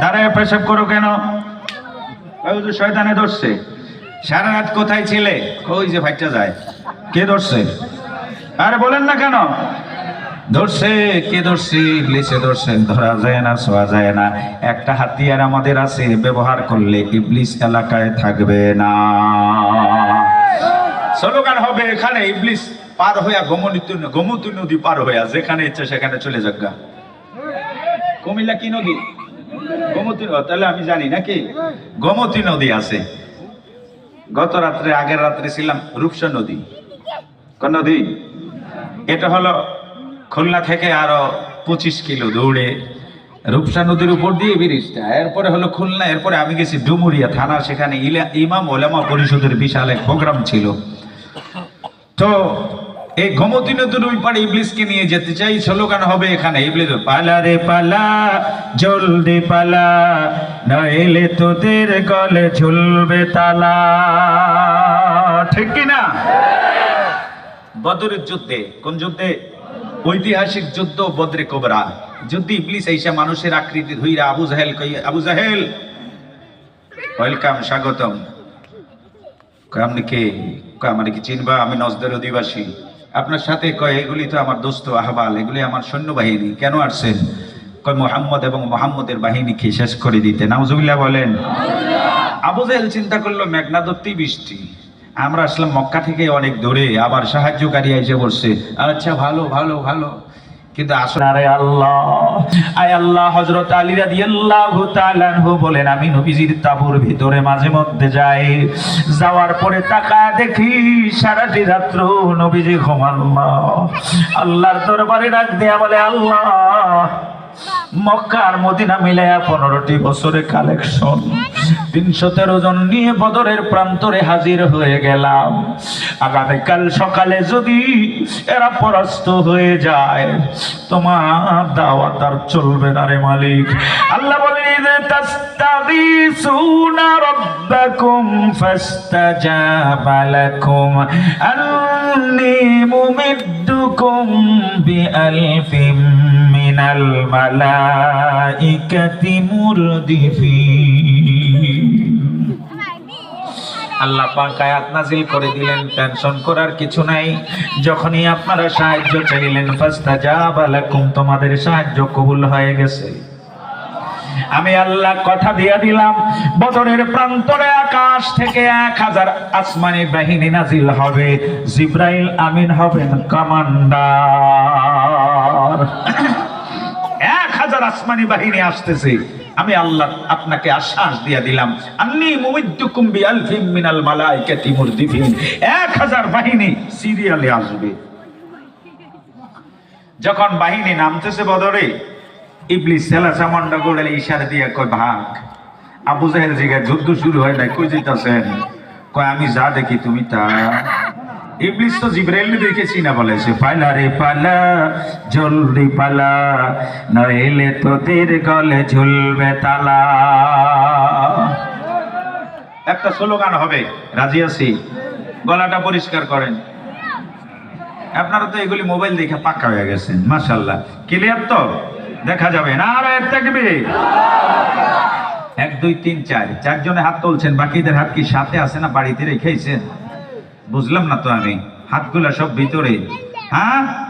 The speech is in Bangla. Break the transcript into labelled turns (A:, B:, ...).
A: দাঁড়ায় পেশাব করো কেন? শয়তানে ধরছে। সারা রাত কোথায় ছিলে? ওই যে ভাইটা যায়। কে ধরছে? আরে বলেন না কেন? ধরছে, কে ধরছে? ইবলিসে ধরছে, ধরা যায় না, ছোঁয়া যায় না। একটা হাতিয়ার আমাদের আছে, ব্যবহার করলে ইবলিস এলাকায় থাকবে না। স্লোগান হবে এখানে, ইবলিস পার হইয়া গোমতী গোমতী নদী পার হইয়া, যেখানে ইচ্ছে সেখানে চলে যাক। কুমিল্লা কি নদী? গোমতী তাহলে আমি জানি নাকি? গোমতী নদী আছে। গত রাত্রে, আগের রাত্রে ছিলাম রূপসা নদী। কোন নদী? এটা হলো খুলনা থেকে আরও পঁচিশ কিলো দৌড়ে রূপসা নদীর উপর দিয়ে ব্রিজটা। এরপরে হলো খুলনা, এরপরে আমি গেছি ডুমুরিয়া থানা। সেখানে ইমাম ওলামা পরিষদের বিশাল এক প্রোগ্রাম ছিল। তো এই গোমতী নদীর ওই পারে ইবলিসকে নিয়ে যেতে চাই, স্লোগান হবে এখানে, ইবলিস, পালা রে পালা, জলদি পালা, নইলে তোদের গলে ঝুলবে তালা। ঠিক কি না? বদরের যুদ্ধে, কোন যুদ্ধে? ঐতিহাসিক যুদ্ধ বদরে কোবরা। যুদ্ধে ইবলিস এইসা মানুষের আকৃতি ধুইরা আবু জাহেল কই, আবু জাহেল, ওয়েলকাম, স্বাগতম। আপনি কে? আমার কি চিনবা? আমি নজদের অধিবাসী। আপনার সাথে কয়, এগুলি তো আমার দোস্ত আহবাল, এগুলি আমার সৈন্যবাহিনী। কেন আসছেন? কয়, মোহাম্মদ এবং মোহাম্মদের বাহিনীকে শেষ করে দিতে? নাউজুবিল্লাহ বলেন, আবু চিন্তা করল মেঘনা দত্তি বৃষ্টি। আমরা আসলাম মক্কা থেকে অনেক দূরে। আবার সাহায্যকারী এসে বসছে আচ্ছা ভালো ভালো ভালো। কিন্তু আসলে আরে আল্লাহ। আয় আল্লাহ হজরত আলী রাদিয়াল্লাহু তাআলা বলেন, আমি নবীজির তাবুর ভিতরে মাঝে মধ্যে যাই। যাওয়ার পরে তাকায় দেখি সারাটি রাত্র নবীজি ঘুমান আল্লাহর দরবারে ডাক দেয়া বলে, আল্লাহ মক্কা আর মদিনা মিলাইয়া পনেরোটি বছরে কালেকশন তিনশো তেরো জন নিয়ে বদরের প্রান্তরে হাজির হয়ে গেলাম আগামীকাল সকালে যদি এরা পরাস্ত হয়ে যায় তোমার দাওয়াত আর চলবে না রে মালিক আল্লাহ বলেন إذ تستغيثون ربكم فاستجاب لكم أني ممدكم بألف মিনাল মালাইকাতি মুরদিফিন। আল্লাহ পাক আয়াত নাজিল করে দিলেন টেনশন করার কিছু নাই। যখনই আপনারা সাহায্য চাইলেন, ফাস্তাজাবা লাকুম, তোমাদের সাহায্য কবুল হয়ে গেছে। আমি আল্লাহ কথা দিয়ে দিলাম, বদরের প্রান্তরে আকাশ থেকে এক হাজার আসমানি বাহিনী নাজিল হবে। জিব্রাইল আমিন হবেন কমান্ডার। আসমানি বাহিনী আসতেছে। আমি আল্লাহ আপনাকে আশ্বাস দিয়ে দিলাম। আন্নি মুমিদ্দুকুম বিআলফিম মিনাল মালাইকাতি মুরদিফিন। এক হাজার বাহিনী সিরিয়ালে আসবে। যখন বাহিনী নামতেছে বদরে, ইবলিস সেলা সামন্ডা গোড়ালে ইশারা দিয়ে কয়, ভাগ। আবু জাহেল জিগা যুদ্ধ শুরু হয় নাই, কই যেতেছেন কয়, আমি যা দেখি তুমি তা। ইবলিস তো জিব্রাইল দেখেছি না বলেছে পালা রে পালা জলদি পালা, নইলে তোদের গলে ঝুলবে তালা। একটা স্লোগান হবে, রাজি আছি? গলাটা পরিষ্কার করেন। আপনারা তো এগুলি মোবাইল দেখে পাক্কা হয়ে গেছেন মাশাল্লাহ ক্লিয়ার তো? দেখা যাবে না আর থাকবে। এক, দুই, তিন, চার, চারজনে হাত তুলছেন, বাকিদের হাত কি সাথে আছে না বাড়িতে রেখেছেন? বুঝলাম না তো আমি। হাতগুলা সব ভিতরে। হ্যাঁ?